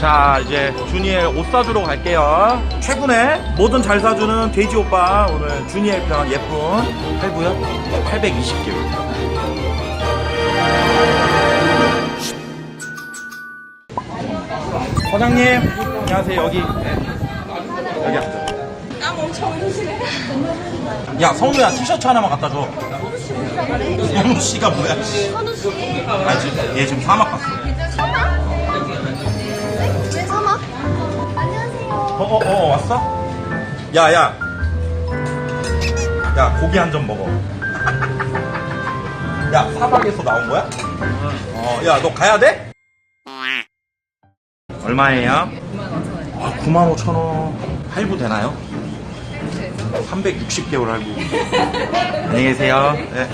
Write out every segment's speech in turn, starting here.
자 이제 주니엘 옷 사주러 갈게요 최근에 뭐든 잘 사주는 돼지 오빠 오늘 주니엘 편 예쁜 할부요 820개월 사장님 안녕하세요 여기 네. 여기 앉아 땀 엄청 흘리시네. 야 성우야 티셔츠 하나만 갖다 줘 성우 씨가 뭐야 씨. 선우 씨. 아 지금 얘 지금 사막 갔어 어어 어 어, 왔어? 야야 야 고기 한 점 먹어 야 사막에서 나온 거야? 어야 너 가야 돼? 얼마예요? 9만 9만 5천 원 할부 되나요? 360개월 할부 안녕히 계세요 네.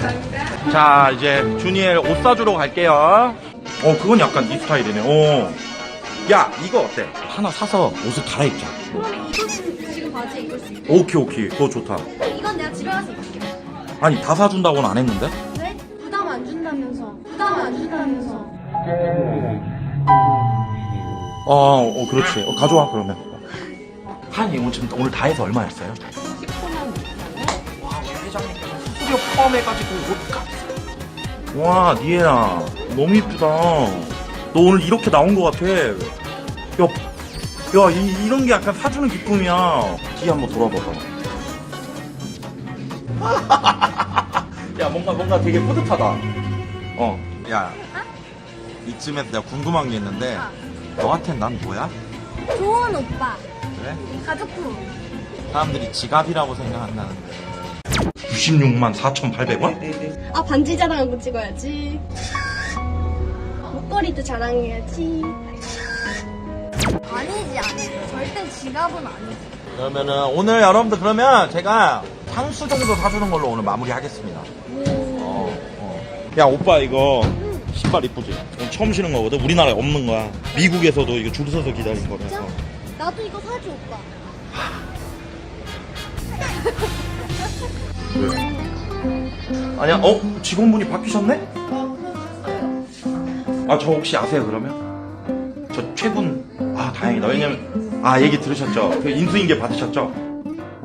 자 이제 주니엘 옷 사주러 갈게요 어 그건 약간 네 스타일이네 어. 야 이거 어때? 하나 사서 옷을 갈아입자 그럼 이거 지금 바지 입을 수 있고. 오케이 오케이 그거 좋다 이건 내가 집에 가서 입을게. 아니 다 사준다고는 안 했는데? 왜? 부담 안 준다면서. 부담 안 준다면서. 어, 어 그렇지 어, 가져와 그러면 한 이거 지금 오늘 다 해서 얼마였어요? 10분만 와 우리 회장님께서 수수료 포함해가지고 옷 와, 니에야, 너무 이쁘다. 너 오늘 이렇게 나온 것 같아. 야, 야, 이, 런게 약간 사주는 기쁨이야. 뒤에 한번 돌아봐봐. 야, 뭔가, 뭔가 되게 뿌듯하다. 어, 야. 이쯤에서 내가 궁금한 게 있는데, 너한텐 난 뭐야? 좋은 오빠. 그래? 가족품. 사람들이 지갑이라고 생각한다는데. 96만 4,800원? 아, 반지 자랑 한 거 찍어야지. 목걸이도 자랑해야지. 아니지, 아니지. 절대 지갑은 아니지. 그러면은 오늘 여러분들 그러면 제가 향수 정도 사주는 걸로 오늘 마무리하겠습니다. 어, 어. 야 오빠 이거 신발 이쁘지? 오늘 처음 신은 거거든. 우리나라에 없는 거야. 미국에서도 이거 줄 서서 기다린 거라서. 나도 이거 사줘, 오빠. 아니야? 어? 직원분이 바뀌셨네? 아 저 혹시 아세요 그러면? 저 최군 아 다행이다 왜냐면 아 얘기 들으셨죠? 그 인수인계 받으셨죠?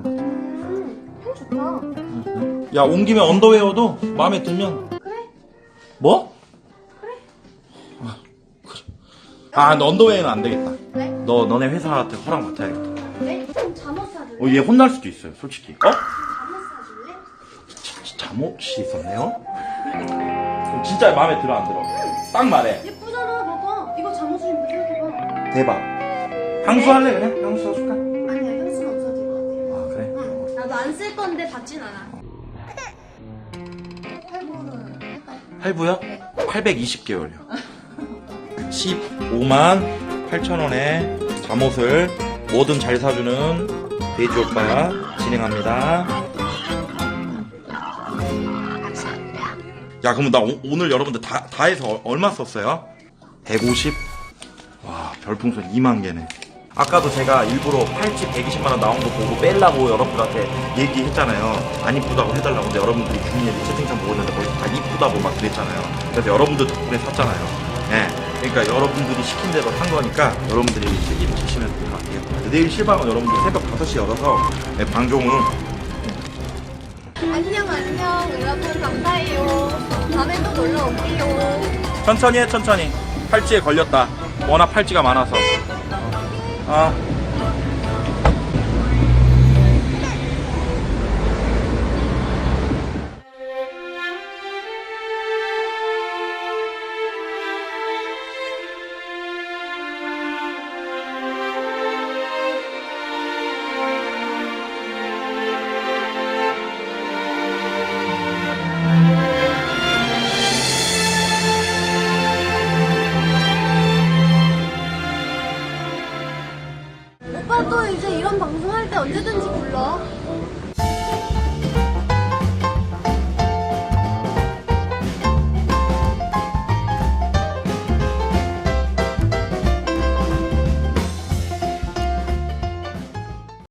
음, 향 좋다. 야 온 김에 언더웨어도 마음에 들면 그래? 뭐? 그래. 아, 그래. 아, 너 언더웨어는 안 되겠다. 왜? 너, 너네 회사한테 허락 맡아야겠다. 왜? 잠옷 사줄래? 어, 얘 혼날 수도 있어요, 솔직히. 어? 잠옷 사줄래? 자, 잠옷이 있었네요? 진짜 마음에 들어, 안 들어? 딱 말해. 예쁘잖아, 봐봐. 이거 잠옷을 생각해봐. 대박. 향수 할래, 그냥? 향수 사줄까? 아니야, 향수는 없어질 것 같아. 아, 그래? 응. 나도 안 쓸 건데 받진 않아. 할까요? 할부요? 820개월요. 15만 8천 원에 잠옷을 뭐든 잘 사주는 돼지 오빠 진행합니다. 야, 그러면 나 오, 늘 여러분들 다, 다 해서 어- 얼마 썼어요? 150? 와, 별풍선 2만 개네. 아까도 제가 일부러 팔찌 120만원 나온 거 보고 빼려고 여러분들한테 얘기했잖아요. 안 이쁘다고 해달라고. 근데 여러분들이 중요해 채팅창 보고 있는데 거기 다 이쁘다고 막 그랬잖아요. 그래서 여러분들 덕분에 샀잖아요. 예. 그러니까 여러분들이 시킨 대로 산 거니까 여러분들이 책임 지시면 될 것 같아요. 내일 실방은 여러분들 새벽 5시에 열어서 예, 방종은 안녕, 안녕. 여러분, 감사해요. 다음에 또 놀러 올게요. 천천히 해 천천히 팔찌에 걸렸다 워낙 팔찌가 많아서 아 오빠도 이제 이런 방송 할 때 언제든지 불러.